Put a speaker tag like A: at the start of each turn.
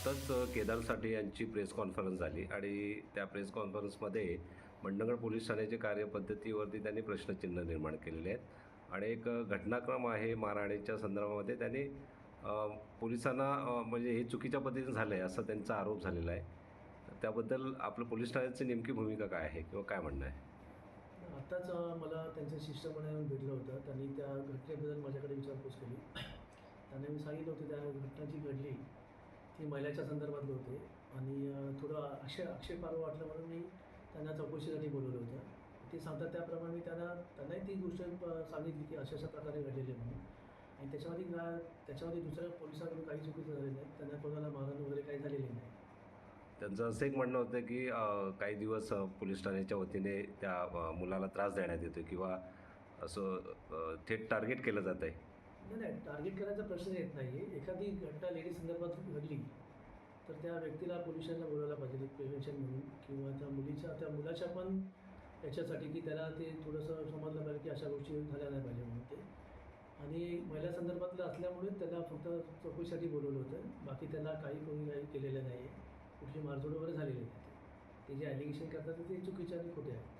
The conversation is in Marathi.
A: आत्ताच केदार साठे यांची प्रेस कॉन्फरन्स झाली आणि त्या प्रेस कॉन्फरन्समध्ये मंडणगड पोलीस ठाण्याच्या कार्यपद्धतीवरती त्यांनी प्रश्नचिन्ह निर्माण केलेले आहेत. आणि एक घटनाक्रम आहे मारहाणीच्या संदर्भामध्ये. त्यांनी पोलिसांना म्हणजे हे चुकीच्या पद्धतीने झालं आहे असा त्यांचा आरोप झालेला आहे. त्याबद्दल आपलं पोलीस ठाण्याची नेमकी भूमिका काय आहे किंवा काय म्हणणं आहे?
B: आत्ताच मला त्यांचं शिष्टमंडळ भेटलं होतं. त्यांनी त्या घटनेबद्दल माझ्याकडे विचारपूस केली. त्यांना मी सांगितलं होतं त्या घटना जी घडली. ती महिलाच्या संदर्भातले होते. आणि थोडं अक्षय आक्षेपार्ह वाटलं म्हणून मी त्यांना चौकशीसाठी बोलवलं होतं. ते सांगतात त्याप्रमाणे मी त्यांना त्यांनाही ती गोष्ट सांगितली की अशा अशा प्रकारे घडलेली म्हणून. आणि त्याच्यामध्ये त्याच्यामध्ये दुसऱ्या पोलिसांकडून काही चुकीचं झालेलं नाही. त्यांना कोणाला मारण वगैरे काही झालेली नाही.
A: त्यांचं असं एक म्हणणं होतं की काही दिवस पोलीस ठाण्याच्या वतीने त्या मुलाला त्रास देण्यात येतो किंवा असं थेट टार्गेट केलं जात आहे
B: नाही नाही टार्गेट करायचा प्रश्न येत नाही आहे एखादी घटना लेडी संदर्भात घडली तर त्या व्यक्तीला पोलिसांना बोलायला पाहिजे प्रिव्हेन्शन म्हणून किंवा त्या मुलीच्या त्या मुलाच्या पण याच्यासाठी की त्याला ते थोडंसं समजलं पाहिजे की अशा गोष्टी झाल्या नाही पाहिजे म्हणून ते. आणि महिला संदर्भातलं असल्यामुळे त्याला फक्त चौकशीसाठी बोलवलं होतं. बाकी त्याला काही कोणी काही केलेलं नाही आहे कुठली मारझोड वगैरे झालेली नाही ते जे ॲलिगेशन करतात ते चुकीचे आणि खोटे आहे